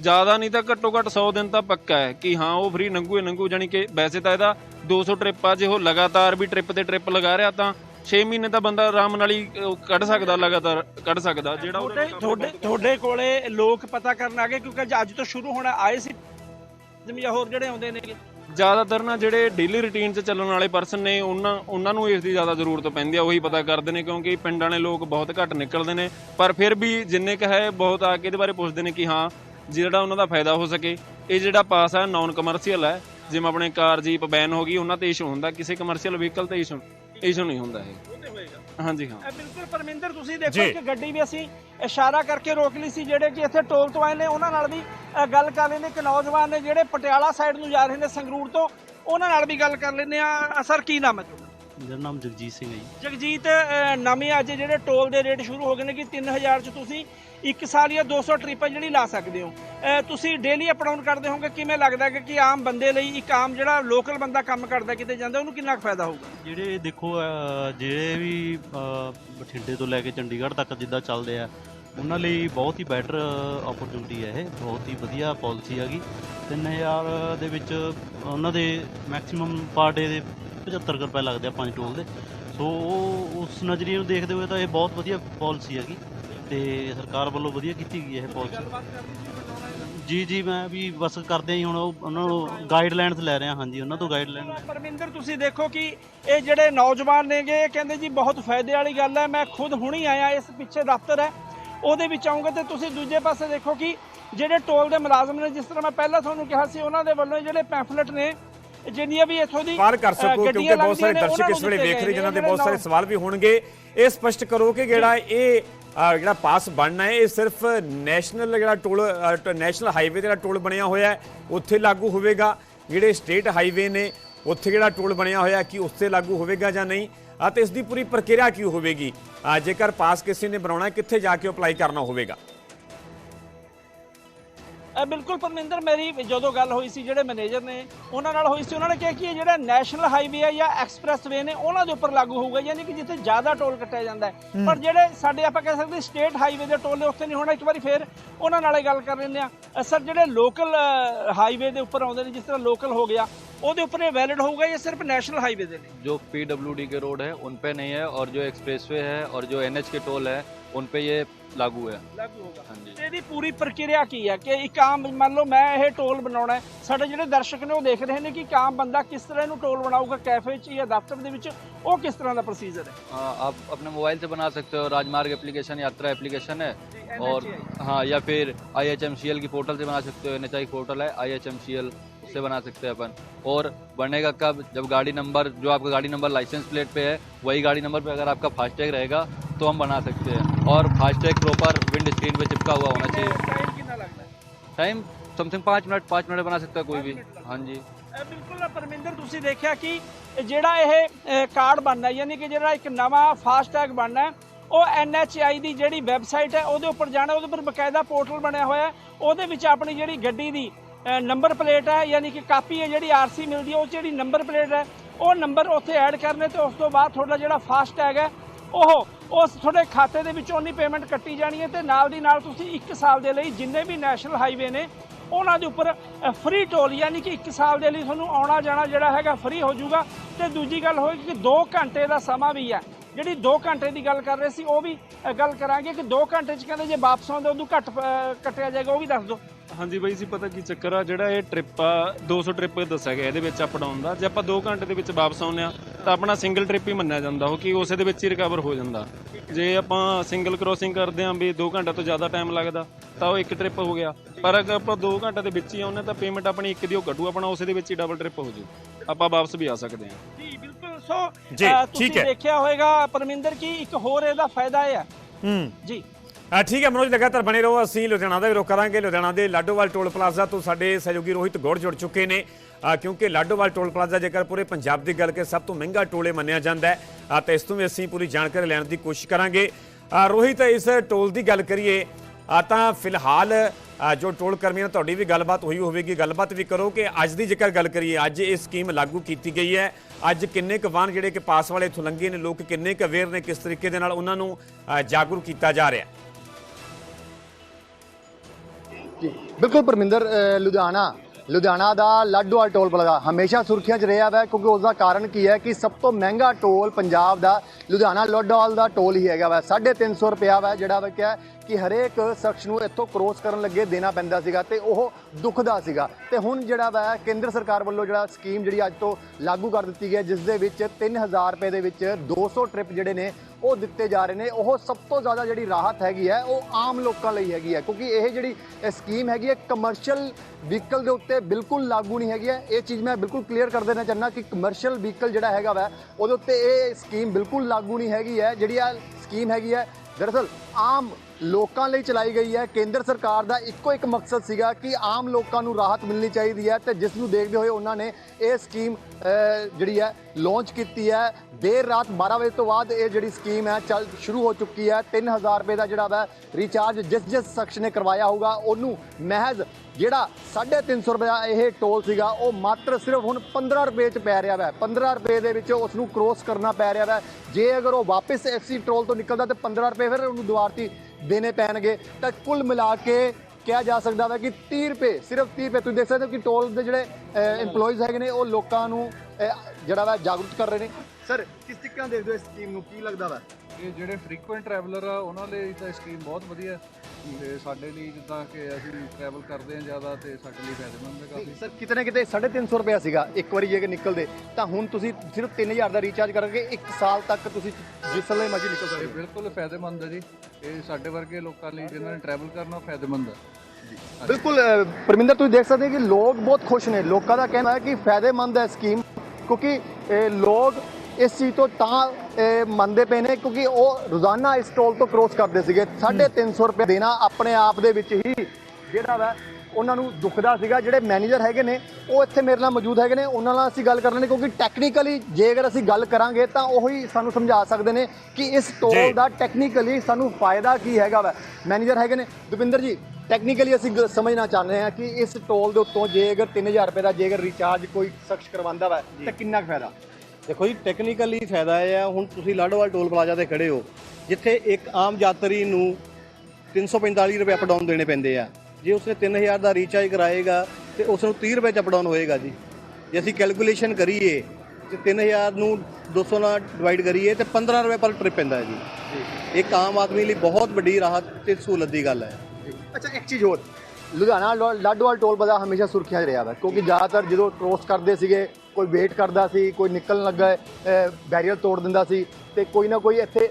ਜ਼ਿਆਦਾ ਨਹੀਂ ਤਾਂ ਘੱਟੋ ਘੱਟ 100 ਦਿਨ ਤਾਂ ਪੱਕਾ ਹੈ ਕਿ ਹਾਂ, ਉਹ ਫ੍ਰੀ ਨੰਗੂ ਹੀ ਨੰਗੂ ਜਾਨੀ ਕਿ ਵੈਸੇ ਤਾਂ ਇਹਦਾ 200 ਟ੍ਰਿਪ ਆ, ਜੇ ਉਹ ਲਗਾਤਾਰ ਵੀ ਟ੍ਰਿਪ ਤੇ ਟ੍ਰਿਪ ਲਗਾ ਰਿਹਾ ਤਾਂ 6 ਮਹੀਨੇ ਤਾਂ ਬੰਦਾ ਆਰਾਮ ਨਾਲ ਹੀ ਕੱਢ ਸਕਦਾ, ਲਗਾਤਾਰ ਕੱਢ ਸਕਦਾ, ਜਿਹੜਾ ਉਹਦੇ
ਤੁਹਾਡੇ ਤੁਹਾਡੇ ਕੋਲੇ ਲੋਕ ਪਤਾ ਕਰਨ ਆ ਗਏ ਕਿਉਂਕਿ ਅੱਜ- ਤੋਂ ਸ਼ੁਰੂ ਹੋਣਾ, ਆਏ ਸੀ। ਜਿਵੇਂ ਹੋਰ ਜਿਹੜੇ ਆਉਂਦੇ ਨੇ
ਜ਼ਿਆਦਾਤਰ ਨਾ ਜਿਹੜੇ ਡੇਲੀ ਰੁਟੀਨ 'ਚ ਚੱਲਣ ਵਾਲੇ ਪਰਸਨ ਨੇ, ਉਹਨਾਂ ਉਹਨਾਂ ਨੂੰ ਇਸ ਦੀ ਜ਼ਿਆਦਾ ਜ਼ਰੂਰਤ ਪੈਂਦੀ ਆ, ਉਹੀ ਪਤਾ ਕਰਦੇ ਨੇ ਕਿਉਂਕਿ ਪਿੰਡਾਂ ਵਾਲੇ ਲੋਕ ਬਹੁਤ ਘੱਟ ਨਿਕਲਦੇ ਨੇ। ਪਰ ਫਿਰ ਵੀ ਜਿੰਨੇ ਕ ਹੈ, ਬਹੁਤ ਆ ਕੇ ਇਹਦੇ ਬਾਰੇ ਪੁੱਛਦੇ ਨੇ ਕਿ ਹਾਂ, ਜਿਹੜਾ ਉਹਨਾਂ ਦਾ ਫਾਇਦਾ ਹੋ ਸਕੇ। ਇਹ ਜਿਹੜਾ ਪਾਸ ਹੈ ਨਾਨ ਕਮਰਸ਼ੀਅਲ ਹੈ ਜਿਵੇਂ ਆਪਣੇ ਕਾਰ ਜੀਪ ਬੈਨ ਹੋ ਗਈ, ਉਹਨਾਂ ਤੇ ਇਸ਼ੂ ਹੁੰਦਾ, ਕਿਸੇ ਕਮਰਸ਼ੀਅਲ ਵਹੀਕਲ ਤੇ ਇਸ਼ੂ ਇਸ਼ੂ ਨਹੀਂ ਹੁੰਦਾ ਇਹ। ਹਾਂਜੀ ਹਾਂ।
ਇਹ ਬਿਲਕੁਲ ਪਰਮਿੰਦਰ ਤੁਸੀਂ ਦੇਖੋ
ਜੀ।
ਕਿ ਗੱਡੀ ਵੀ ਅਸੀਂ ਇਸ਼ਾਰਾ ਕਰਕੇ ਰੋਕ ਲਈ ਸੀ ਜਿਹੜੇ ਕਿ ਇੱਥੇ ਟੋਲ ਤੋਂ ਆਏ ਨੇ ਉਹਨਾਂ ਨਾਲ ਵੀ ਅ, ਗੱਲ ਕਰ ਲੈਂਦੇ ਇੱਕ ਨੌਜਵਾਨ ਨੇ ਜਿਹੜੇ ਪਟਿਆਲਾ ਸਾਈਡ ਨੂੰ ਜਾ ਰਹੇ ਨੇ ਸੰਗਰੂਰ ਤੋਂ ਉਹਨਾਂ ਨਾਲ ਵੀ ਗੱਲ ਕਰ ਲੈਂਦੇ ਆ ਸਰ ਕੀ ਨਾਮ ਹੈ ਤੁਹਾਡਾ?
ਮੇਰਾ ਨਾਮ ਜਗਜੀਤ ਸਿੰਘ ਹੈ ਜੀ।
ਜਗਜੀਤ ਨਵੇਂ ਅੱਜ ਜਿਹੜੇ ਟੋਲ ਦੇ ਰੇਟ ਸ਼ੁਰੂ ਹੋ ਗਏ ਨੇ ਕਿ 3000 ਚ ਤੁਸੀਂ ਇੱਕ ਸਾਲ ਜਾਂ 200 ਟ੍ਰਿਪ ਜਿਹੜੀ ਲਾ ਸਕਦੇ ਹੋ। ਤੁਸੀਂ ਡੇਲੀ ਅਪ ਡਾਊਨ ਕਰਦੇ ਹੋਗੇ ਕਿਵੇਂ ਲੱਗਦਾ ਕਿ ਕਿ ਆਮ ਬੰਦੇ ਲਈ ਇੱਕ ਆਮ ਜਿਹੜਾ ਲੋਕਲ ਬੰਦਾ ਕੰਮ ਕਰਦਾ ਕਿਤੇ ਜਾਂਦਾ ਉਹਨੂੰ ਕਿੰਨਾ ਕੁ ਫਾਇਦਾ ਹੋਊਗਾ?
ਜਿਹੜੇ ਦੇਖੋ ਅਹ, ਜਿਹੜੇ ਵੀ ਅਹ, ਬਠਿੰਡੇ ਤੋਂ ਲੈ ਕੇ ਚੰਡੀਗੜ੍ਹ ਤੱਕ ਜਿੱਦਾਂ ਚੱਲਦੇ ਆ ਉਹਨਾਂ ਲਈ ਬਹੁਤ ਹੀ ਬੈਟਰ ਓਪਰਚੁਨਿਟੀ ਹੈ ਇਹ। ਬਹੁਤ ਹੀ ਵਧੀਆ ਪਾਲਿਸੀ ਹੈਗੀ। 3000 ਦੇ ਵਿੱਚ ਉਹਨਾਂ ਦੇ ਮੈਕਸਿਮਮ ਪਰ ਡੇ ਦੇ 75 ਕੁ ਰੁਪਏ ਲੱਗਦੇ ਆ ਪੰਜ ਟੋਲ ਦੇ। ਸੋ ਉਹ ਉਸ ਨਜ਼ਰੀਏ ਨੂੰ ਦੇਖਦੇ ਹੋਏ ਤਾਂ ਇਹ ਬਹੁਤ ਵਧੀਆ ਪਾਲਿਸੀ ਹੈਗੀ ਤੇ ਸਰਕਾਰ ਵੱਲੋਂ ਵਧੀਆ ਕੀਤੀ ਗਈ ਹੈ ਇਹ ਪਾਲਿਸੀ ਜੀ ਜੀ, ਮੈਂ ਵੀ ਬਸ ਕਰਦੇ ਹੀ ਹੁਣ ਉਹ- ਉਹਨਾਂ ਨੂੰ ਗਾਈਡਲਾਈਨਸ ਲੈ ਰਿਹਾ ਹਾਂਜੀ, ਉਹਨਾਂ ਤੋਂ ਗਾਈਡਲਾਈਨ
ਪਰਮਿੰਦਰ, ਤੁਸੀਂ ਦੇਖੋ ਕਿ ਇਹ ਜਿਹੜੇ ਨੌਜਵਾਨ ਨੇਗੇ, ਇਹ ਕਹਿੰਦੇ ਜੀ ਬਹੁਤ ਫਾਇਦੇ ਵਾਲੀ ਗੱਲ ਹੈ। ਮੈਂ ਖੁਦ ਹੁਣੀ ਆਇਆ, ਇਸ ਪਿੱਛੇ ਦਫ਼ਤਰ ਹੈ। ਉਹਦੇ ਵਿੱਚ ਆਉਂਗਾ ਤੇ ਤੁਸੀਂ ਦੂਜੇ ਪਾਸੇ ਦੇਖੋ ਕਿ ਜਿਹੜੇ ਟੋਲ ਦੇ ਮੁਲਾਜ਼ਮ ਨੇ, ਜਿਸ ਤਰ੍ਹਾਂ ਮੈਂ ਪਹਿਲਾਂ ਤੁਹਾਨੂੰ ਕਿਹਾ ਸੀ, ਉਹਨਾਂ ਦੇ ਵੱਲੋਂ ਜਿਹੜੇ ਪੈਂਫਲੇਟ ਨੇ ਜਿੰਨੀਆਂ ਵੀ ਇੱਥੋਂ ਦੀ
ਪਾਰ ਕਰ ਸਕੋ ਕਿਉਂਕਿ ਬਹੁਤ ਸਾਰੇ ਦਰਸ਼ਕ ਇਸ ਵੇਲੇ ਵੇਖ ਰਹੇ ਜਿਨ੍ਹਾਂ ਦੇ ਬਹੁਤ। ਸਾਰੇ ਸਵਾਲ ਵੀ ਹੋਣਗੇ। ਇਹ ਸਪਸ਼ਟ ਕਰੋ ਕਿ ਜਿਹੜਾ ਇਹ ਜਿਹੜਾ ਪਾਸ ਬਣਨਾ ਹੈ ਇਹ ਸਿਰਫ ਨੈਸ਼ਨਲ ਜਿਹੜਾ ਟੋਲ ਨੈਸ਼ਨਲ ਹਾਈਵੇ ਜਿਹੜਾ ਟੋਲ ਬਣਿਆ ਹੋਇਆ ਹੈ ਉੱਥੇ ਲਾਗੂ ਹੋਵੇਗਾ। ਜਿਹੜੇ ਸਟੇਟ ਹਾਈਵੇ ਨੇ ਉੱਥੇ ਜਿਹੜਾ ਟੋਲ ਬਣਿਆ ਹੋਇਆ ਕੀ ਉਸ ਤੇ ਲਾਗੂ ਹੋਵੇਗਾ ਜਾਂ ਨਹੀਂ? ਅਤੇ ਇਸ ਦੀ ਪੂਰੀ ਪ੍ਰਕਿਰਿਆ ਕੀ ਹੋਵੇਗੀ? ਜੇਕਰ ਪਾਸ ਕਿਸੇ ਨੇ ਬਣਾਉਣਾ ਕਿੱਥੇ ਜਾ ਕੇ ਅਪਲਾਈ ਕਰਨਾ ਹੋਵੇਗਾ?
ਬਿਲਕੁਲ ਪਰਮਿੰਦਰ ਮੇਰੀ ਜਦੋਂ ਗੱਲ ਹੋਈ ਸੀ ਜਿਹੜੇ ਮੈਨੇਜਰ ਨੇ ਉਹਨਾਂ ਨਾਲ ਹੋਈ ਸੀ ਉਹਨਾਂ ਨੇ ਕਿਹਾ ਕਿ ਇਹ ਜਿਹੜਾ ਨੈਸ਼ਨਲ ਹਾਈਵੇ ਹੈ ਜਾਂ ਐਕਸਪ੍ਰੈਸਵੇ ਨੇ ਉਹਨਾਂ ਦੇ ਉੱਪਰ ਲਾਗੂ ਹੋਊਗਾ ਯਾਨੀ ਕਿ ਜਿੱਥੇ ਜ਼ਿਆਦਾ ਟੋਲ ਕੱਟਿਆ ਜਾਂਦਾ ਹੈ। ਪਰ ਜਿਹੜੇ ਸਾਡੇ ਆਪਾਂ ਕਹਿ ਸਕਦੇ ਸਟੇਟ ਹਾਈਵੇ ਦੇ ਟੋਲ ਨੇ ਉੱਥੇ ਨਹੀਂ ਹੋਣਾ ਇੱਕ ਵਾਰੀ ਫੇਰ ਉਹਨਾਂ ਨਾਲੇ ਗੱਲ ਕਰ ਲੈਂਦੇ ਆ ਸਰ ਜਿਹੜੇ ਲੋਕਲ ਹਾਈਵੇ ਦੇ ਉੱਪਰ ਆਉਂਦੇ ਨੇ ਜਿਸ ਤਰ੍ਹਾਂ ਲੋਕਲ ਹੋ ਗਿਆ ਉਹਦੇ ਉੱਪਰ ਇਹ ਵੈਲਿਡ ਹੋਊਗਾ ਜਾਂ ਸਿਰਫ ਨੈਸ਼ਨਲ ਹਾਈਵੇ ਦੇ ਨੇ
जो पीडब्ल्यूडी के रोड है उन पे नहीं है और जो एक्सप्रेसवे है और जो एनएच के टोल है उन पे ये लागू है
ਲਾਗੂ ਹੋਊਗਾ
हाँ जी
ਤੇ ਇਹਦੀ ਪੂਰੀ ਪ੍ਰਕਿਰਿਆ ਕੀ ਹੈ ਕਿ ਇੱਕ ਆਮ ਮੰਨ ਲਓ ਮੈਂ ਇਹ ਟੋਲ ਬਣਾਉਣਾ ਹੈ ਸਾਡੇ ਜਿਹੜੇ ਦਰਸ਼ਕ ਨੇ ਉਹ ਦੇਖ ਰਹੇ ਨੇ ਕਿ ਇੱਕ ਆਮ ਬੰਦਾ ਕਿਸ ਤਰ੍ਹਾਂ ਇਹਨੂੰ ਟੋਲ ਬਣਾਊਗਾ ਕੈਫੇ 'ਚ ਜਾਂ ਦਫ਼ਤਰ ਦੇ ਵਿੱਚ ਉਹ ਕਿਸ ਤਰ੍ਹਾਂ ਦਾ ਪ੍ਰੋਸੀਜਰ ਹੈ
हाँ, आप अपने मोबाइल से बना सकते हो राजमार्ग एप्लीकेशन यात्रा एप्लीकेशन है और
NHAI
हाँ या फिर आई की पोर्टल से बना सकते हो एन पोर्टल है आई उससे बना सकते हैं अपन और बढ़ने का कब जब गाड़ी नंबर जो आपका गाड़ी नंबर लाइसेंस प्लेट पे है वही गाड़ी नंबर पे अगर आपका फास्टैग रहेगा तो हम बना सकते हैं और फास्टैग प्रॉपर विंड स्क्रीन पे चिपका हुआ होना चाहिए
ਟਾਈਮ ਕਿੰਨਾ ਲੱਗਦਾ ਹੈ
टाइम समथिंग पाँच मिनट पाँच मिनट बना सकता है कोई भी हाँ जी
ਇਹ ਬਿਲਕੁਲ ਪਰਮਿੰਦਰ ਤੁਸੀਂ ਦੇਖਿਆ ਕਿ ਜਿਹੜਾ ਇਹ ਅ, ਕਾਰਡ ਬਣਨਾ ਹੈ, ਯਾਨੀ ਕਿ ਜਿਹੜਾ ਇੱਕ ਨਵਾਂ ਫਾਸਟੈਗ ਬਣਨਾ ਹੈ, ਉਹ NHAI ਦੀ ਜਿਹੜੀ ਵੈਬਸਾਈਟ ਹੈ ਉਹਦੇ ਉੱਪਰ ਜਾਣਾ ਉਹਦੇ ਉੱਪਰ ਬਕਾਇਦਾ ਪੋਰਟਲ ਬਣਿਆ ਹੋਇਆ ਹੈ ਉਹਦੇ ਵਿੱਚ ਆਪਣੀ ਜਿਹੜੀ ਗੱਡੀ ਦੀ ਅ, ਨੰਬਰ ਪਲੇਟ ਹੈ, ਯਾਨੀ ਕਿ ਕਾਪੀ ਹੈ ਜਿਹੜੀ ਆਰਸੀ ਮਿਲਦੀ ਹੈ, ਉਹ ਜਿਹੜੀ ਨੰਬਰ ਪਲੇਟ ਹੈ, ਉਹ ਨੰਬਰ ਉੱਥੇ ਐਡ ਕਰਨੇ ਤੇ ਉਸ ਤੋਂ ਬਾਅਦ ਤੁਹਾਡਾ ਜਿਹੜਾ ਫਾਸਟੈਗ ਹੈ, ਉਹ ਉਸ ਤੁਹਾਡੇ ਖਾਤੇ ਦੇ ਵਿੱਚੋਂ ਉਨੀ ਪੇਮੈਂਟ ਕੱਟੀ ਜਾਣੀ ਹੈ ਤੇ ਨਾਲ ਦੀ ਨਾਲ ਤੁਸੀਂ 1 ਸਾਲ ਦੇ ਲਈ ਜਿੰਨੇ ਵੀ ਨੈਸ਼ਨਲ ਹਾਈਵੇ ਨੇ, ਉਹਨਾਂ ਦੇ ਉੱਪਰ ਫ੍ਰੀ ਟੋਲ ਯਾਨੀ ਕਿ 1 ਸਾਲ ਦੇ ਲਈ ਤੁਹਾਨੂੰ ਆਉਣਾ ਜਾਣਾ ਜਿਹੜਾ ਹੈਗਾ ਫ੍ਰੀ ਹੋ ਜਾਊਗਾ। ਤੇ ਦੂਜੀ ਗੱਲ ਹੋਏਗੀ ਕਿ 2 ਘੰਟੇ ਦਾ ਸਮਾਂ ਵੀ ਹੈ। ਜਿਹੜੀ 2 ਘੰਟੇ ਦੀ ਗੱਲ ਕਰ ਰਹੇ ਸੀ, ਉਹ ਵੀ ਗੱਲ ਕਰਾਂਗੇ ਕਿ 2 ਘੰਟੇ ਚ ਕਹਿੰਦੇ ਜੇ ਵਾਪਸ ਆਉਂਦੇ ਉਦੋਂ ਘੱਟ ਕੱਟਿਆ ਜਾਏਗਾ, ਉਹ ਵੀ ਦੱਸ ਦਿਓ।
ਹਾਂਜੀ ਬਾਈ ਜੀ ਪਤਾ ਕੀ ਚੱਕਰ ਆ? ਜਿਹੜਾ ਇਹ ਟ੍ਰਿਪ ਆ 200 ਟ੍ਰਿਪ ਦੱਸਿਆ ਗਿਆ ਇਹਦੇ ਵਿੱਚ ਅਪ ਡਾਊਨ ਦਾ। ਜੇ ਆਪਾਂ 2 ਘੰਟੇ ਦੇ ਵਿੱਚ ਵਾਪਸ ਆਉਂਦੇ ਆ ਤਾਂ ਆਪਣਾ ਸਿੰਗਲ ਟ੍ਰਿਪ ਹੀ ਮੰਨਿਆ ਜਾਂਦਾ ਉਹ ਕਿ ਉਸੇ ਦੇ ਵਿੱਚ ਹੀ ਰਿਕਵਰ ਹੋ ਜਾਂਦਾ। ਜੇ ਆਪਾਂ ਸਿੰਗਲ ਕ੍ਰੋਸਿੰਗ ਕਰਦੇ ਆਂ ਵੀ 2 ਘੰਟੇ ਤੋਂ ਜ਼ਿਆਦਾ ਟਾਈਮ ਲੱਗਦਾ ਤਾਂ ਉਹ ਇੱਕ ਟ੍ਰਿਪ ਹੋ ਗਿਆ। ਪਰ ਅਗਰ ਆਪਾਂ 2 ਘੰਟੇ ਦੇ ਵਿੱਚ ਹੀ ਆਉਂਦੇ ਤਾਂ ਪੇਮੈਂਟ ਆਪਣੀ ਇੱਕ ਦੀ ਉਹ ਕੱਢੂ ਆਪਣਾ ਉਸੇ ਦੇ ਵਿੱਚ ਹੀ ਡਬਲ ਟ੍ਰਿਪ ਹੋ ਜੂ। ਆਪਾਂ ਵਾਪਸ ਵੀ ਆ ਸਕਦੇ ਹਾਂ
ਜੀ ਬਿਲਕੁਲ। ਸੋ ਤੁਸੀਂ
ਹੈ।
ਦੇਖਿਆ ਹੋਵੇਗਾ ਪਰਮਿੰਦਰ ਕੀ ਇੱਕ ਹੋਰ ਇਹਦਾ ਫਾਇਦਾ ਇਹ ਹੈ
ਹੂੰ।
ਜੀ।
ਆ ਠੀਕ ਹੈ ਮਨੋਜ, ਲਗਾਤਾਰ ਬਣੇ ਰਹੋ। ਅਸੀਂ ਲੁਧਿਆਣਾ ਦਾ ਵੀ ਕਰਾਂਗੇ। ਲੁਧਿਆਣਾ ਦੇ ਲਾਡੋਵਾਲ ਟੋਲ ਪਲਾਜ਼ਾ ਤੋਂ ਸਾਡੇ ਸਹਿਯੋਗੀ ਰੋਹਿਤ ਗੋੜ ਜੁੜ ਚੁੱਕੇ ਨੇ। ਕਿਉਂਕਿ ਲਾਡੋਵਾਲ ਟੋਲ ਪਲਾਜ਼ਾ ਜੇਕਰ ਪੂਰੇ ਪੰਜਾਬ ਦੀ ਗੱਲ ਕੇ ਸਭ ਤੋਂ ਮਹਿੰਗਾ ਟੋਲ ਇਹ ਮੰਨਿਆ ਜਾਂਦਾ ਹੈ। ਤਾਂ ਇਸ ਤੋਂ ਵੀ ਅਸੀਂ ਪੂਰੀ ਜਾਣਕਾਰੀ ਲੈਣ ਦੀ ਕੋਸ਼ਿਸ਼ ਕਰਾਂਗੇ। ਰੋਹਿਤ, ਇਸ ਟੋਲ ਦੀ ਗੱਲ ਕਰੀਏ ਤਾਂ ਫਿਲਹਾਲ ਜੋ ਟੋਲ ਕਰਮੀਆਂ ਨਾਲ ਤੁਹਾਡੀ ਵੀ ਗੱਲਬਾਤ ਹੋਈ ਹੋਵੇਗੀ। ਗੱਲਬਾਤ ਵੀ ਕਰੋ ਕਿ ਅੱਜ ਦੀ ਜੇਕਰ ਗੱਲ ਕਰੀਏ, ਅੱਜ ਇਹ ਸਕੀਮ ਲਾਗੂ ਕੀਤੀ ਗਈ ਹੈ। ਅੱਜ ਕਿੰਨੇ ਕੁ ਵਾਹਨ ਜਿਹੜੇ ਕਿ ਪਾਸ ਵਾਲੇ ਇੱਥੋਂ ਲੰਘੇ ਨੇ, ਲੋਕ ਕਿੰਨੇ ਕੁ ਅਵੇਅਰ ਨੇ, ਕਿਸ ਤਰੀਕੇ ਦੇ ਨਾਲ ਉਹਨਾਂ ਨੂੰ ਜਾਗਰੂਕ ਕੀਤਾ ਜਾ ਰਿਹਾ ਹੈ।
ਜੀ। ਬਿਲਕੁਲ ਪਰਮਿੰਦਰ ਲੁਧਿਆਣਾ। ਲੁਧਿਆਣਾ ਦਾ ਲਾਡੋਵਾਲ ਟੋਲ ਪਲਾਜ਼ਾ ਹਮੇਸ਼ਾ ਸੁਰਖੀਆਂ 'ਚ ਰਿਹਾ ਵਾ, ਕਿਉਂਕਿ ਉਸ ਦਾ ਕਾਰਨ ਕੀ ਹੈ ਕਿ ਸਭ ਤੋਂ ਮਹਿੰਗਾ ਟੋਲ ਪੰਜਾਬ ਦਾ, ਲੁਧਿਆਣਾ ਲਾਡੋਵਾਲ ਦਾ ਟੋਲ ਹੀ ਹੈਗਾ ਵਾ। 350 ਰੁਪਿਆ ਵਾ, ਜਿਹੜਾ ਵਾ ਕਿਹਾ ਕਿ ਹਰੇਕ ਸ਼ਖਸ ਨੂੰ ਇੱਥੋਂ ਕ੍ਰੋਸ ਕਰਨ ਲੱਗੇ ਦੇਣਾ ਪੈਂਦਾ ਸੀਗਾ ਤੇ ਉਹ ਦੁਖਦਾ ਸੀਗਾ। ਤੇ ਹੁਣ ਜਿਹੜਾ ਵਾ, ਕੇਂਦਰ ਸਰਕਾਰ ਵੱਲੋਂ ਜਿਹੜਾ ਸਕੀਮ ਜਿਹੜੀ ਅੱਜ ਤੋਂ ਲਾਗੂ ਕਰ ਦਿੱਤੀ ਗਈ ਹੈ, ਜਿਸ ਦੇ ਵਿੱਚ 3000 ਰੁਪਏ ਦੇ ਵਿੱਚ 200 ਟ੍ਰਿਪ ਜਿਹੜੇ ਨੇ ਉਹ ਦਿੱਤੇ ਜਾ ਰਹੇ ਨੇ। ਉਹ ਸਭ ਤੋਂ ਜ਼ਿਆਦਾ ਜਿਹੜੀ ਰਾਹਤ ਹੈਗੀ ਹੈ, ਉਹ ਆਮ ਲੋਕਾਂ ਲਈ ਹੈਗੀ ਹੈ। ਕਿਉਂਕਿ ਇਹ ਜਿਹੜੀ ਸਕੀਮ ਹੈਗੀ ਹੈ ਕਮਰਸ਼ੀਅਲ ਵਹੀਕਲ ਦੇ ਉੱਤੇ ਬਿਲਕੁਲ ਲਾਗੂ ਨਹੀਂ ਹੈਗੀ ਹੈ। ਇਹ ਚੀਜ਼ ਮੈਂ ਬਿਲਕੁਲ ਕਲੀਅਰ ਕਰ ਦੇਣਾ ਚਾਹੁੰਦਾ ਕਿ ਕਮਰਸ਼ੀਅਲ ਵਹੀਕਲ ਜਿਹੜਾ ਹੈਗਾ ਵਾ, ਉਹਦੇ ਉੱਤੇ ਇਹ ਸਕੀਮ ਬਿਲਕੁਲ ਲਾਗੂ ਨਹੀਂ ਹੈਗੀ ਹੈ। ਜਿਹੜੀ ਆ ਸਕੀਮ ਹੈਗੀ ਹੈ, ਦਰਅਸਲ ਆਮ ਲੋਕਾਂ ਲਈ ਚਲਾਈ ਗਈ ਹੈ। ਕੇਂਦਰ ਸਰਕਾਰ ਦਾ ਇੱਕੋ ਇੱਕ ਮਕਸਦ ਸੀਗਾ ਕਿ ਆਮ ਲੋਕਾਂ ਨੂੰ ਰਾਹਤ ਮਿਲਣੀ ਚਾਹੀਦੀ ਹੈ ਤੇ ਜਿਸ ਨੂੰ ਦੇਖਦੇ ਹੋਏ ਉਹਨਾਂ ਨੇ ਇਹ ਸਕੀਮ ਜਿਹੜੀ ਹੈ ਲਾਂਚ ਕੀਤੀ ਹੈ। ਦੇਰ ਰਾਤ 12 ਵਜੇ ਤੋਂ ਬਾਅਦ ਇਹ ਜਿਹੜੀ ਸਕੀਮ ਹੈ, ਚੱਲ ਸ਼ੁਰੂ ਹੋ ਚੁੱਕੀ ਹੈ। 3000 ਰੁਪਏ ਦਾ ਜਿਹੜਾ ਵਾ ਰੀਚਾਰਜ ਜਿਸ ਜਿਸ ਸ਼ਖਸ ਨੇ ਕਰਵਾਇਆ ਹੋਊਗਾ, ਉਹਨੂੰ ਮਹਿਜ਼ ਜਿਹੜਾ 350 ਰੁਪਏ ਦਾ ਇਹ ਟੋਲ ਸੀਗਾ, ਉਹ ਮਾਤਰ ਸਿਰਫ ਹੁਣ 15 ਰੁਪਏ ਚ ਪੈ ਰਿਹਾ ਵਾ। 15 ਰੁਪਏ ਦੇ ਵਿੱਚ ਉਸ ਨੂੰ ਕ੍ਰੋਸ ਕਰਨਾ ਪੈ ਰਿਹਾ ਵਾ। ਜੇ ਅਗਰ ਉਹ ਵਾਪਸ ਐਫਸੀ ਟੋਲ ਤੋਂ ਨਿਕਲਦਾ ਤੇ 15 ਰੁਪਏ ਫਿਰ ਉਹਨੂੰ ਦੁਆਰਤੀ ਦੇਣੇ ਪੈਣਗੇ। ਤਾਂ ਕੁੱਲ ਮਿਲਾ ਕੇ ਕਿਹਾ ਜਾ ਸਕਦਾ ਵਾ ਕਿ 30 ਰੁਪਏ, ਸਿਰਫ 30 ਰੁਪਏ। ਤੁਸੀਂ ਦੇਖ ਸਕਦੇ ਹੋ ਕਿ ਟੋਲ ਦੇ ਜਿਹੜੇ EMPLOYEES ਹੈਗੇ ਨੇ, ਉਹ ਲੋਕਾਂ ਨੂੰ ਜਿਹੜਾ ਵਾ ਜਾਗਰੂਕ ਕਰ ਰਹੇ ਨੇ। ਸਰ ਕਿਸ ਤਰੀਕੇ ਨਾਲ ਦੇਖਦੇ ਹੋ ਇਸ ਸਕੀਮ ਨੂੰ? ਕੀ ਲੱਗਦਾ ਵਾ?
ਇਹ ਜਿਹੜੇ ਫ੍ਰੀਕੁਐਂਟ ਟਰੈਵਲਰ ਆ ਉਹਨਾਂ ਲਈ ਤਾਂ ਸਕੀਮ ਬਹੁਤ ਵਧੀਆ ਤੇ ਸਾਡੇ ਲਈ ਜਿੱਦਾਂ ਕਿ ਅਸੀਂ ਟਰੈਵਲ ਕਰਦੇ ਹਾਂ ਜ਼ਿਆਦਾ ਤੇ ਸਾਡੇ ਲਈ ਫਾਇਦੇਮੰਦ ਹੈ ਕਾਫੀ।
ਸਰ ਕਿਤੇ ਨਾ ਕਿਤੇ 350 ਰੁਪਏ ਸੀਗਾ ਇੱਕ ਵਾਰੀ ਜੇ ਕਿ ਨਿਕਲਦੇ ਤਾਂ ਹੁਣ ਤੁਸੀਂ ਸਿਰਫ 3000 ਦਾ ਰੀਚਾਰਜ ਕਰਕੇ 1 ਸਾਲ ਤੱਕ ਤੁਸੀਂ ਜਿਸ ਵੇਲੇ ਮਰਜ਼ੀ ਨਿਕਲ ਸਕਦੇ ਹੋ।
ਬਿਲਕੁਲ ਫਾਇਦੇਮੰਦ ਹੈ ਜੀ। ਇਹ ਸਾਡੇ ਵਰਗੇ ਲੋਕਾਂ ਲਈ ਜਿਨ੍ਹਾਂ ਨੇ ਟਰੈਵਲ ਕਰਨਾ ਫਾਇਦੇਮੰਦ ਹੈ।
ਬਿਲਕੁਲ ਪਰਮਿੰਦਰ ਤੁਸੀਂ ਦੇਖ ਸਕਦੇ ਹੋ ਕਿ ਲੋਕ ਬਹੁਤ ਖੁਸ਼ ਨੇ। ਲੋਕਾਂ ਦਾ ਕਹਿਣਾ ਹੈ ਕਿ ਫਾਇਦੇਮੰਦ ਹੈ ਸਕੀਮ ਕਿਉਂਕਿ ਲੋਕ ਇਸ ਚੀਜ਼ ਤੋਂ ਤਾਂ ਮੰਨਦੇ ਪਏ ਨੇ ਕਿਉਂਕਿ ਉਹ ਰੋਜ਼ਾਨਾ ਇਸ ਟੋਲ ਤੋਂ ਕ੍ਰੋਸ ਕਰਦੇ ਸੀਗੇ। 350 ਰੁਪਏ ਦੇਣਾ ਆਪਣੇ ਆਪ ਦੇ ਵਿੱਚ ਹੀ ਜਿਹੜਾ ਵਾ ਉਹਨਾਂ ਨੂੰ ਦੁਖਦਾ ਸੀਗਾ। ਜਿਹੜੇ ਮੈਨੇਜਰ ਹੈਗੇ ਨੇ ਉਹ ਇੱਥੇ ਮੇਰੇ ਨਾਲ ਮੌਜੂਦ ਹੈਗੇ ਨੇ। ਉਹਨਾਂ ਨਾਲ ਅਸੀਂ ਗੱਲ ਕਰ ਲੈਣੇ ਕਿਉਂਕਿ ਟੈਕਨੀਕਲੀ ਜੇ ਅਗਰ ਅਸੀਂ ਗੱਲ ਕਰਾਂਗੇ ਤਾਂ ਉਹੀ ਸਾਨੂੰ ਸਮਝਾ ਸਕਦੇ ਨੇ ਕਿ ਇਸ। ਟੋਲ ਦਾ ਟੈਕਨੀਕਲੀ ਸਾਨੂੰ ਫਾਇਦਾ ਕੀ ਹੈਗਾ ਵਾ। ਮੈਨੇਜਰ ਹੈਗੇ ਨੇ। ਦੁਪਿੰਦਰ ਜੀ ਟੈਕਨੀਕਲੀ ਅਸੀਂ ਸਮਝਣਾ ਚਾਹੁੰਦੇ ਹਾਂ ਕਿ ਇਸ ਟੋਲ ਦੇ ਉੱਤੋਂ ਜੇ ਅਗਰ 3000 ਰੁਪਏ ਦਾ ਜੇ ਅਗਰ ਰੀਚਾਰਜ ਕੋਈ ਸ਼ਖਸ ਕਰਵਾਉਂਦਾ ਵਾ ਤਾਂ ਕਿੰਨਾ ਕੁ ਫਾਇਦਾ?
ਦੇਖੋ ਜੀ ਟੈਕਨੀਕਲੀ ਫਾਇਦਾ ਇਹ ਆ, ਹੁਣ ਤੁਸੀਂ ਲਾਡੋਵਾਲ ਟੋਲ ਪਲਾਜ਼ਾ ਤੇ ਖੜੇ ਹੋ, ਜਿੱਥੇ ਇੱਕ ਆਮ ਯਾਤਰੀ ਨੂੰ 345 ਰੁਪਏ ਅਪ ਡਾਊਨ ਦੇਣੇ ਪੈਂਦੇ ਆ। ਜੇ ਉਸਨੇ 3000 ਦਾ ਰੀਚਾਰਜ ਕਰਾਏਗਾ, ਤੇ ਉਸ ਨੂੰ 30 ਰੁਪਏ ਚ ਅਪ ਡਾਊਨ ਹੋਏਗਾ ਜੀ। ਜੇ ਅਸੀਂ ਕੈਲਕੂਲੇਸ਼ਨ ਕਰੀਏ, ਤੇ 3000 ਨੂੰ 200 ਨਾਲ ਡਿਵਾਈਡ ਕਰੀਏ, ਤੇ 15 ਰੁਪਏ ਪਰ ਟ੍ਰਿਪ ਪੈਂਦਾ ਹੈ ਜੀ। ਇੱਕ ਆਮ ਆਦਮੀ ਲਈ ਬਹੁਤ ਵੱਡੀ ਰਾਹਤ ਤੇ ਸਹੂਲਤ ਦੀ ਗੱਲ ਹੈ।
ਅੱਛਾ, ਇੱਕ ਚੀਜ਼ ਹੋਰ। ਲੁਧਿਆਣਾ ਲਾਡੋਵਾਲ ਟੋਲ ਪਲਾਜ਼ਾ ਹਮੇਸ਼ਾ ਸੁਰੱਖਿਆ 'ਚ ਰਿਹਾ ਵਾ, ਕਿਉਂਕਿ ਜ਼ਿਆਦਾਤਰ ਜਦੋਂ ਕ੍ਰੋਸ ਕਰਦੇ ਸੀਗੇ ਕੋਈ ਵੇਟ ਕਰਦਾ ਸੀ ਕੋਈ ਨਿਕਲਣ ਲੱਗਾ ਬੈਰੀਅਰ ਤੋੜ ਦਿੰਦਾ ਸੀ ਤੇ ਕੋਈ ਨਾ ਕੋਈ ਇੱਥੇ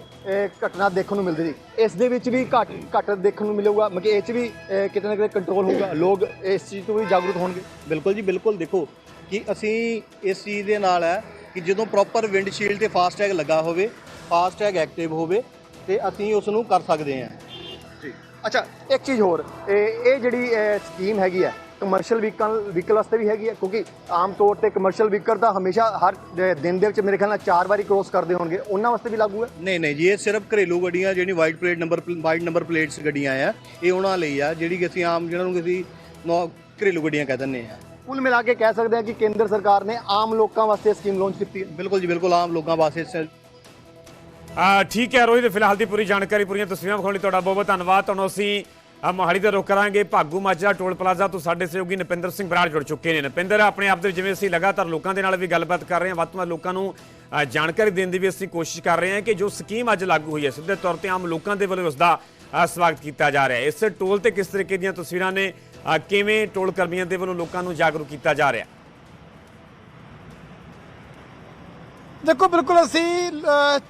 ਘਟਨਾ ਦੇਖਣ ਨੂੰ ਮਿਲਦੀ ਸੀ। ਇਸ ਦੇ ਵਿੱਚ ਵੀ ਘੱਟ ਘੱਟ ਦੇਖਣ ਨੂੰ ਮਿਲੂਗਾ ਮਤਲਬ ਕਿ ਇਹ 'ਚ ਵੀ ਕਿਤੇ ਨਾ ਕਿਤੇ ਕੰਟਰੋਲ ਹੋਊਗਾ। ਲੋਕ ਇਸ ਚੀਜ਼ ਤੋਂ ਵੀ ਜਾਗਰੂਕ ਹੋਣਗੇ।
ਬਿਲਕੁਲ ਜੀ ਬਿਲਕੁਲ। ਦੇਖੋ ਕਿ ਅਸੀਂ ਇਸ ਚੀਜ਼ ਦੇ ਨਾਲ ਹੈ ਕਿ ਜਦੋਂ ਪ੍ਰੋਪਰ ਵਿੰਡਸ਼ੀਲਡ ਤੇ ਫਾਸਟੈਗ ਲੱਗਾ ਹੋਵੇ ਫਾਸਟੈਗ ਐਕਟਿਵ ਹੋਵੇ ਤੇ ਅਸੀਂ ਉਸ ਨੂੰ ਕਰ ਸਕਦੇ ਹਾਂ।
ਜੀ। ਅੱਛਾ ਇੱਕ ਚੀਜ਼ ਹੋਰ। ਇਹ ਇਹ ਜਿਹੜੀ ਸਕੀਮ ਹੈਗੀ ਹੈ ਕਮਰਸ਼ੀਅਲ ਵਹੀਕਲ ਵਹੀਕਲ ਵਾਸਤੇ ਵੀ ਹੈਗੀ ਹੈ ਕਿਉਂਕਿ ਆਮ ਤੌਰ ਤੇ ਕਮਰਸ਼ੀਅਲ ਵਹੀਕਲ ਤਾਂ ਹਮੇਸ਼ਾ ਹਰ ਦਿਨ ਦੇ ਵਿੱਚ ਮੇਰੇ ਖਿਆਲ ਨਾਲ ਚਾਰ ਵਾਰੀ ਕ੍ਰੋਸ ਕਰਦੇ ਹੋਣਗੇ। ਉਹਨਾਂ ਵਾਸਤੇ ਵੀ ਲਾਗੂ ਹੈ?
ਨਹੀਂ ਨਹੀਂ ਜੀ ਇਹ ਸਿਰਫ ਘਰੇਲੂ ਗੱਡੀਆਂ ਜਿਹੜੀ white plate number white number plates ਗੱਡੀਆਂ ਆ ਇਹ ਉਹਨਾਂ ਲਈ ਆ ਜਿਹੜੀ ਕਿ ਅਸੀਂ ਆਮ ਜਿਹਨਾਂ ਨੂੰ ਅਸੀਂ ਨੌ- ਘਰੇਲੂ ਗੱਡੀਆਂ ਕਹਿ ਦਿੰਦੇ ਆ।
ਕੁੱਲ ਮਿਲਾ ਕੇ ਕਹਿ ਸਕਦੇ ਹਾਂ ਕਿ ਕੇਂਦਰ ਸਰਕਾਰ ਨੇ ਆਮ ਲੋਕਾਂ ਵਾਸਤੇ ਸਕੀਮ ਲਾਂਚ ਕੀਤੀ ਹੈ।
ਬਿਲਕੁਲ ਜੀ ਬਿਲਕੁਲ ਆਮ ਲੋਕਾਂ ਵਾਸਤੇ ਇਸ-
ਆ ਠੀਕ ਹੈ ਰੋਹਿਤ ਫਿਲਹਾਲ ਦੀ ਪੂਰੀ ਜਾਣਕਾਰੀ ਪੂਰੀਆਂ ਤਸਵੀਰਾਂ ਵਿਖਾਉਣ ਲਈ ਤੁਹਾਡਾ ਬਹੁਤ ਬਹੁਤ ਧੰਨਵਾਦ। ਤੁਹਾਨੂੰ ਅਸੀਂ ਆ ਮੋਹਾਲੀ ਦਾ ਰੁਖ ਕਰਾਂਗੇ। ਭਾਗੂ ਮਾਜਰਾ ਟੋਲ ਪਲਾਜ਼ਾ ਤੋਂ ਸਾਡੇ ਸਹਿਯੋਗੀ ਨਪਿੰਦਰ ਸਿੰਘ ਬਰਾੜ ਜੁੜ ਚੁੱਕੇ ਨੇ। ਨਪਿੰਦਰ, ਆਪਣੇ ਆਪ ਦੇ ਜਿਵੇਂ ਅਸੀਂ ਲਗਾਤਾਰ ਲੋਕਾਂ ਦੇ ਨਾਲ ਵੀ ਗੱਲਬਾਤ ਕਰ ਰਹੇ ਹਾਂ, ਵੱਧ ਤੋਂ ਵੱਧ ਲੋਕਾਂ ਨੂੰ ਜਾਣਕਾਰੀ ਦੇਣ ਦੀ ਵੀ ਅਸੀਂ ਕੋਸ਼ਿਸ਼ ਕਰ ਰਹੇ ਹਾਂ ਕਿ ਜੋ ਸਕੀਮ ਅੱਜ ਲਾਗੂ ਹੋਈ ਹੈ, ਸਿੱਧੇ ਤੌਰ ਤੇ ਆਮ ਲੋਕਾਂ ਦੇ ਵੱਲੋਂ ਉਸ ਦਾ ਸਵਾਗਤ ਕੀਤਾ ਜਾ ਰਿਹਾ ਹੈ। ਇਸ ਟੋਲ ਤੇ ਕਿਸ ਤਰੀਕੇ ਦੀਆਂ ਤਸਵੀਰਾਂ ਨੇ ਕਿਵੇਂ ਟੋਲ ਕਰਮੀਆਂ ਦੇ ਵੱਲੋਂ ਲੋਕਾਂ ਨੂੰ ਜਾਗਰੂਕ ਕੀਤਾ ਜਾ ਰਿਹਾ ਹੈ?
ਦੇਖੋ ਬਿਲਕੁਲ ਅਸੀਂ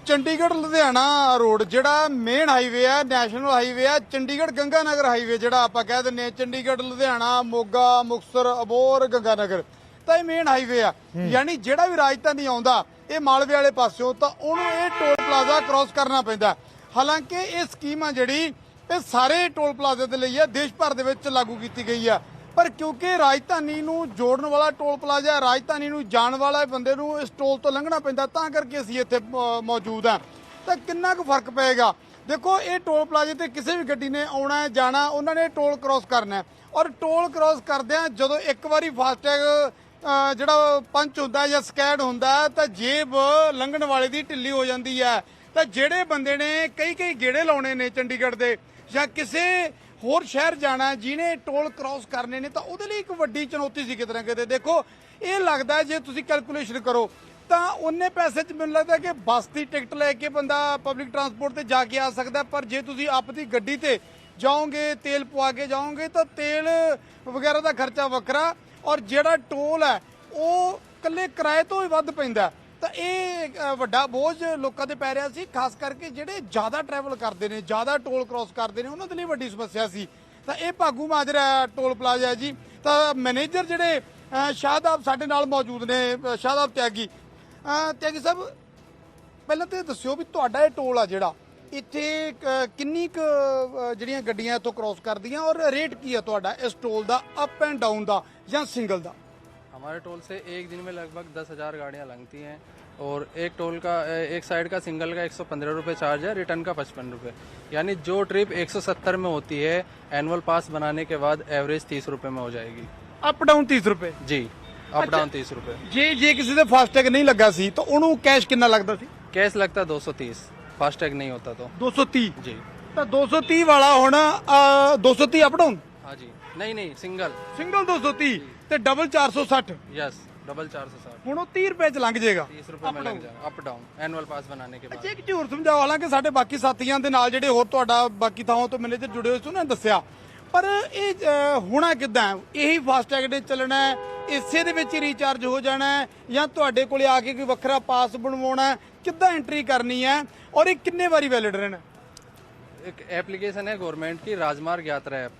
ਚੰਡੀਗੜ੍ਹ ਲੁਧਿਆਣਾ ਰੋਡ ਜਿਹੜਾ ਮੇਨ ਹਾਈਵੇ ਆ ਨੈਸ਼ਨਲ ਹਾਈਵੇ ਆ ਚੰਡੀਗੜ੍ਹ ਗੰਗਾਨਗਰ ਹਾਈਵੇ ਜਿਹੜਾ ਆਪਾਂ ਕਹਿ ਦਿੰਨੇ ਆ ਚੰਡੀਗੜ੍ਹ ਲੁਧਿਆਣਾ ਮੋਗਾ ਮੁਕਤਸਰ ਅਬੋਰ ਗੰਗਾਨਗਰ ਤਾਂ ਇਹ ਮੇਨ ਹਾਈਵੇ ਆ। ਯਾਨੀ ਜਿਹੜਾ ਵੀ ਰਾਜਧਾਨੀ ਆਉਂਦਾ ਇਹ ਮਾਲਵੇ ਵਾਲੇ ਪਾਸਿਓਂ ਤਾਂ ਉਹਨੂੰ ਇਹ ਟੋਲ ਪਲਾਜ਼ਾ ਕ੍ਰਾਸ ਕਰਨਾ ਪੈਂਦਾ ਹਾਲਾਂਕਿ ਇਹ ਸਕੀਮ ਆ ਜਿਹੜੀ ਇਹ ਸਾਰੇ ਟੋਲ ਪਲਾਜ਼ੇ ਦੇ ਲਈ ਆ ਦੇਸ਼ ਭਰ ਦੇ ਵਿੱਚ ਲਾਗੂ ਕੀਤੀ ਗਈ ਆ। ਪਰ ਕਿਉਂਕਿ ਰਾਜਧਾਨੀ ਨੂੰ ਜੋੜਨ ਵਾਲਾ ਟੋਲ ਪਲਾਜ਼ਾ ਹੈ, ਰਾਜਧਾਨੀ ਨੂੰ ਜਾਣ ਵਾਲਾ ਬੰਦੇ ਨੂੰ ਇਸ ਟੋਲ ਤੋਂ ਲੰਘਣਾ ਪੈਂਦਾ ਤਾਂ ਕਰਕੇ ਅਸੀਂ ਇੱਥੇ ਮੌਜੂਦ ਆ ਤਾਂ ਕਿੰਨਾ ਕੁ ਫ਼ਰਕ ਪਏਗਾ? ਦੇਖੋ ਇਹ ਟੋਲ ਪਲਾਜ਼ੇ ਤੇ ਕਿਸੇ ਵੀ ਗੱਡੀ ਨੇ ਆਉਣਾ ਹੈ ਜਾਣਾ ਉਹਨਾਂ ਨੇ ਟੋਲ ਕ੍ਰਾਸ ਕਰਨਾ ਹੈ। ਔਰ ਟੋਲ ਕ੍ਰਾਸ ਕਰਦਿਆਂ ਜਦੋਂ ਇੱਕ ਵਾਰੀ ਫਾਸਟੈਗ ਜਿਹੜਾ ਪੰਚ ਹੁੰਦਾ ਜਾਂ ਸਕੈਡ ਹੁੰਦਾ ਤਾਂ ਜੇਬ ਲੰਘਣ ਵਾਲੇ ਦੀ ਢਿੱਲੀ ਹੋ ਜਾਂਦੀ ਹੈ। ਤਾਂ ਜਿਹੜੇ ਬੰਦੇ ਨੇ ਕਈ ਕਈ ਗੇੜੇ ਲਾਉਣੇ ਨੇ ਚੰਡੀਗੜ੍ਹ ਦੇ ਜਾਂ ਕਿਸੇ ਹੋਰ ਸ਼ਹਿਰ ਜਾਣਾ ਜਿਹਨੇ ਟੋਲ ਕ੍ਰਾਸ ਕਰਨੇ ਨੇ, ਤਾਂ ਉਹਦੇ ਲਈ ਇੱਕ ਵੱਡੀ ਚੁਣੌਤੀ ਸੀ ਕਿਤੇ ਨਾ ਕਿਤੇ। ਦੇਖੋ, ਇਹ ਲੱਗਦਾ ਜੇ ਤੁਸੀਂ ਕੈਲਕੂਲੇਸ਼ਨ ਕਰੋ, ਤਾਂ ਉਹਨੇ ਪੈਸੇ 'ਚ ਮੈਨੂੰ ਲੱਗਦਾ ਕਿ ਬੱਸ ਦੀ ਟਿਕਟ ਲੈ ਕੇ ਬੰਦਾ ਪਬਲਿਕ ਟਰਾਂਸਪੋਰਟ ਤੇ ਜਾ ਕੇ ਆ ਸਕਦਾ ਪਰ ਜੇ ਤੁਸੀਂ ਆਪਦੀ ਗੱਡੀ ਤੇ ਜਾਓਗੇ, ਤੇਲ ਪਵਾ ਕੇ ਜਾਓਗੇ, ਤਾਂ ਤੇਲ ਵਗੈਰਾ ਦਾ ਖਰਚਾ ਵੱਖਰਾ, ਔਰ ਜਿਹੜਾ ਟੋਲ ਹੈ, ਉਹ ਕੱਲੇ ਕਿਰਾਏ ਤੋਂ ਹੀ ਵੱਧ ਪੈਂਦਾ ਤਾਂ ਇਹ ਵੱਡਾ ਬੋਝ ਲੋਕਾਂ ਤੇ ਪੈ ਰਿਹਾ ਸੀ, ਖਾਸ ਕਰਕੇ ਜਿਹੜੇ ਜ਼ਿਆਦਾ ਟਰੈਵਲ ਕਰਦੇ ਨੇ, ਜ਼ਿਆਦਾ ਟੋਲ ਕ੍ਰਾਸ ਕਰਦੇ ਨੇ, ਉਹਨਾਂ ਦੇ ਲਈ ਵੱਡੀ ਸਮੱਸਿਆ ਸੀ। ਤਾਂ ਇਹ ਭਾਗੂ ਮਾਜਰਾ ਟੋਲ ਪਲਾਜ਼ਾ ਹੈ ਜੀ। ਤਾਂ ਮੈਨੇਜਰ ਜਿਹੜੇ ਸ਼ਾਹਦਾਬ ਸਾਡੇ ਨਾਲ ਮੌਜੂਦ ਨੇ ਸ਼ਾਹਦਾਬ ਤਿਆਗੀ। ਤਿਆਗੀ ਸਾਹਿਬ, ਪਹਿਲਾਂ ਤੇ ਦੱਸਿਓ ਵੀ ਤੁਹਾਡਾ ਇਹ ਟੋਲ ਆ ਜਿਹੜਾ, ਇੱਥੇ ਕਿੰਨੀ ਕੁ ਜਿਹੜੀਆਂ ਗੱਡੀਆਂ ਇੱਥੋਂ ਕ੍ਰਾਸ ਕਰਦੀਆਂ ਔਰ ਰੇਟ ਕੀ ਹੈ ਤੁਹਾਡਾ ਇਸ ਟੋਲ ਦਾ ਅਪ ਐਂਡ ਡਾਊਨ ਦਾ ਜਾਂ ਸਿੰਗਲ ਦਾ?
हमारे टोल से एक दिन में लगभग दस हज़ार गाड़ियाँ लगती हैं और एक टोल का एक साइड का सिंगल का एक सौ पंद्रह रुपये चार्ज है रिटर्न का पचपन रुपये यानी जो ट्रिप एक सौ सत्तर में होती है एनुअल पास बनाने के बाद एवरेज तीस रुपये में हो जाएगी
ਅਪ ਡਾਊਨ 30 ਰੁਪਏ
जी अप डाउन तीस रुपये
ਜੇ ਜੇ ਕਿਸੇ ਦੇ ਫਾਸਟੈਗ ਨਹੀਂ ਲੱਗਾ ਸੀ ਤਾਂ ਉਹਨੂੰ ਕੈਸ਼ ਕਿੰਨਾ ਲੱਗਦਾ ਸੀ
कैश लगता है दो सौ तीस फास्टैग नहीं होता तो
230
जी
ਤਾਂ 230 ਵਾਲਾ ਹੁਣ ਅ, 230 ਅਪ ਡਾਊਨ
हाँ जी नहीं नहीं सिंगल
ਸਿੰਗਲ 230 ਤੇ ਡਬਲ 460
यस डबल चार सौ साठ
ਹੁਣ ਉਹ 30 ਰੁਪਏ ਚ ਲੰਘ ਜਾਏਗਾ
तीस रुपये में लग जाएगा अप डाउन एनुअल पास बनाने के बाद
ਅੱਛਾ ਇੱਕ ਝੂਰ ਸਮਝਾਓ ਹਾਲਾਂਕਿ ਸਾਡੇ ਬਾਕੀ ਸਾਥੀਆਂ ਦੇ ਨਾਲ ਜਿਹੜੇ ਹੋਰ ਤੁਹਾਡਾ ਬਾਕੀ ਥਾਵਾਂ ਤੋਂ ਮੈਨੇਜਰ ਜੁੜੇ ਹੋਏ ਸੀ ਉਹਨਾਂ ਨੇ ਦੱਸਿਆ ਪਰ ਇਹ ਅ, ਹੋਣਾ ਕਿਦਾਂ ਇਹੀ ਫਾਸਟੈਗ ਦੇ ਚੱਲਣਾ ਹੈ ਇਸੇ ਦੇ ਵਿੱਚ ਹੀ ਰੀਚਾਰਜ ਹੋ ਜਾਣਾ ਹੈ ਜਾਂ ਤੁਹਾਡੇ ਕੋਲੇ ਆ ਕੇ ਕੋਈ ਵੱਖਰਾ ਪਾਸ ਬਣਵਾਉਣਾ ਹੈ ਕਿੱਦਾਂ ਐਂਟਰੀ ਕਰਨੀ ਹੈ ਔਰ ਇਹ ਕਿੰਨੇ ਵਾਰੀ ਵੈਲਿਡ ਰਹਿਣਾ
एक एप्लीकेशन है गवर्नमेंट की राजमार्ग यात्रा ऐप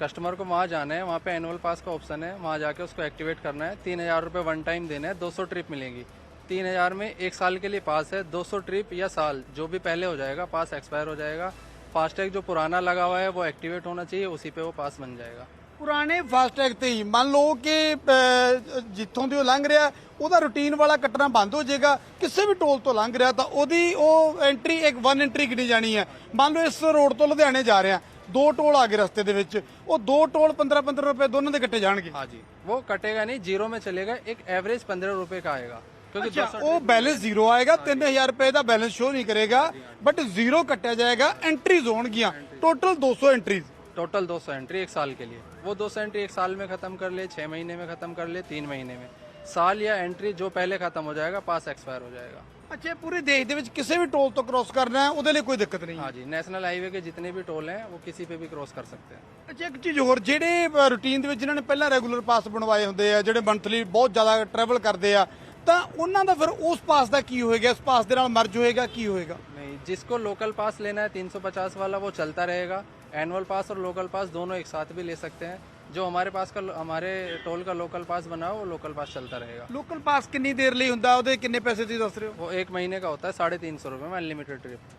कस्टमर को वहाँ जाना है वहाँ पे एनुअल पास का ऑप्शन है वहाँ जाके उसको एक्टिवेट करना है तीन हजार रुपये वन टाइम देना है दो सौ ट्रिप मिलेंगी तीन हजार में एक साल के लिए पास है दो सौ ट्रिप या साल जो भी पहले हो जाएगा पास एक्सपायर हो जाएगा फास्टैग जो पुराना लगा हुआ है वो एक्टिवेट होना चाहिए उसी पे वो पास बन जाएगा
ਪੁਰਾਣੇ ਫਾਸਟੈਗ ਤੇ ਹੀ ਮੰਨ ਲਓ ਕਿ ਅ, ਜਿੱਥੋਂ ਦੀ ਉਹ ਲੰਘ ਰਿਹਾ ਉਹਦਾ ਰੂਟੀਨ ਵਾਲਾ ਕੱਟਣਾ ਬੰਦ ਹੋ ਜਾਏਗਾ ਕਿਸੇ ਵੀ ਟੋਲ ਤੋਂ ਲੰਘ ਰਿਹਾ ਤਾਂ ਉਹਦੀ ਉਹ ਐਂਟਰੀ ਇੱਕ ਵਨ ਐਂਟਰੀ ਗਿਣੀ ਜਾਣੀ ਹੈ ਮੰਨ ਲਓ ਇਸ ਰੋਡ ਤੋਂ ਲੁਧਿਆਣੇ ਜਾ ਰਿਹਾ ਦੋ ਟੋਲ ਆ ਗਏ ਰਸਤੇ ਦੇ ਵਿੱਚ ਉਹ ਦੋ ਟੋਲ 15 15 ਰੁਪਏ ਦੋਨਾਂ ਦੇ ਕੱਟੇ ਜਾਣਗੇ
हाँ जी वो कटेगा नहीं जीरो में चलेगा एक एवरेज पंद्रह रुपए का आएगा क्योंकि
ਅੱਛਾ
200
ਉਹ ਬੈਲੈਂਸ ਜ਼ੀਰੋ ਆਏਗਾ 3000 ਰੁਪਏ ਦਾ ਬੈਲੈਂਸ ਸ਼ੋ ਨਹੀਂ ਕਰੇਗਾ ਬਟ ਜ਼ੀਰੋ ਕੱਟਿਆ ਜਾਏਗਾ ਐਂਟਰੀਜ਼ ਹੋਣਗੀਆਂ ਟੋਟਲ 200 ਐਂਟਰੀਜ਼
टोटल 200 एंट्री एक साल के लिए वो 200 एंट्री एक साल में खत्म कर ले छह महीने में खत्म कर ले तीन महीने में साल या एंट्री जो पहले खत्म हो जाएगा पास एक्सपायर हो जाएगा
ਅੱਛਾ ਪੂਰੇ ਦੇਸ਼ ਦੇ ਵਿੱਚ ਕਿਸੇ ਵੀ ਟੋਲ ਤੋਂ ਕ੍ਰਾਸ ਕਰਨਾ ਹੈ ਉਹਦੇ ਲਈ ਕੋਈ ਦਿੱਕਤ ਨਹੀਂ ਹੈ
हाँ जी नेशनल हाईवे के जितने भी टोल हैं वो किसी पे भी क्रॉस कर सकते हैं
ਅੱਛਾ ਇੱਕ ਚੀਜ਼ ਹੋਰ ਜਿਹੜੇ ਰੂਟੀਨ ਦੇ ਵਿੱਚ ਜਿਨ੍ਹਾਂ ਨੇ ਪਹਿਲਾਂ ਰੈਗੂਲਰ ਪਾਸ ਬਣਵਾਏ ਹੁੰਦੇ ਆ ਜਿਹੜੇ ਮੰਥਲੀ ਬਹੁਤ ਜ਼ਿਆਦਾ ਟਰੈਵਲ ਕਰਦੇ ਆ ਤਾਂ ਉਹਨਾਂ ਦਾ ਫਿਰ ਉਸ ਪਾਸ ਦਾ ਕੀ ਹੋਏਗਾ ਇਸ ਪਾਸ ਦੇ ਨਾਲ ਮਰਜ ਹੋਏਗਾ ਕੀ ਹੋਏਗਾ
नहीं जिसको लोकल पास लेना है 350 वाला वो चलता रहेगा एनुअल पास और लोकल पास दोनों एक साथ भी ले सकते हैं जो हमारे पास का हमारे टोल का लोकल पास बना हो वो लोकल पास चलता रहेगा
ਲੋਕਲ ਪਾਸ ਕਿੰਨੀ ਦੇਰ ਲਈ ਹੁੰਦਾ ਉਹਦੇ ਕਿੰਨੇ ਪੈਸੇ ਤੁਸੀਂ ਦੱਸ ਰਹੇ ਹੋ
वो एक महीने का होता है साढ़े तीन सौ रुपये में अनलिमिटेड ट्रिप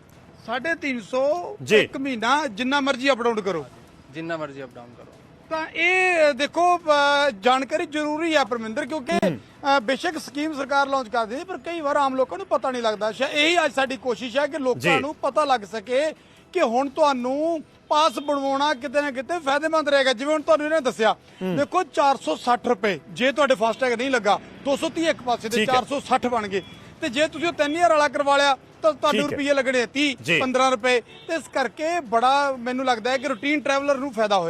350
ਜੀ।
ਇੱਕ ਮਹੀਨਾ ਜਿੰਨਾ ਮਰਜ਼ੀ ਅਪ ਡਾਊਨ ਕਰੋ
जितना मर्जी अप डाउन करो
ਤਾਂ ਇਹ ਦੇਖੋ ਅ, ਜਾਣਕਾਰੀ ਜ਼ਰੂਰੀ ਹੈ ਪਰਮਿੰਦਰ ਕਿਉਂਕਿ ਅ, ਬੇਸ਼ੱਕ ਸਕੀਮ ਸਰਕਾਰ ਲਾਂਚ ਕਰਦੀ ਹੈ ਪਰ ਕਈ ਵਾਰ ਆਮ ਲੋਕਾਂ ਨੂੰ ਪਤਾ ਨਹੀਂ ਲੱਗਦਾ ਸ਼ਾ ਇਹੀ ਅੱਜ ਸਾਡੀ ਕੋਸ਼ਿਸ਼ ਹੈ ਕਿ ਲੋਕਾਂ
ਜੀ।
ਨੂੰ ਪਤਾ ਲੱਗ ਸਕੇ ਕਿ ਹੁਣ ਤੁਹਾਨੂੰ ਪਾਸ ਬਣਵਾਉਣਾ ਕਿਤੇ ਨਾ ਕਿਤੇ ਫਾਇਦੇਮੰਦ ਰਹੇਗਾ ਜਿਵੇਂ ਹੁਣ ਤੁਹਾਨੂੰ ਇਹਨੇ ਦੱਸਿਆ ਦੇਖੋ 460 ਰੁਪਏ ਜੇ ਤੁਹਾਡੇ ਫਾਸਟੈਗ ਨਹੀਂ ਲੱਗਾ 230 ਇੱਕ ਪਾਸੇ ਦੇ
ਠੀਕ ਹੈ।
460 ਬਣ ਗਏ ਤੇ ਜੇ ਤੁਸੀਂ ਉਹ 3000 ਵਾਲਾ ਕਰਵਾ ਲਿਆ ਤਾਂ ਤੁਹਾਨੂੰ। ਰੁਪਏ ਲੱਗਣੇ 30
ਜੀ।
15 ਰੁਪਏ ਤੇ ਇਸ ਕਰਕੇ ਬੜਾ ਮੈਨੂੰ ਲੱਗਦਾ ਹੈ ਕਿ ਰੂਟੀਨ ਟਰੈਵਲਰ ਨੂੰ ਫਾਇਦਾ ਹੋਏਗਾ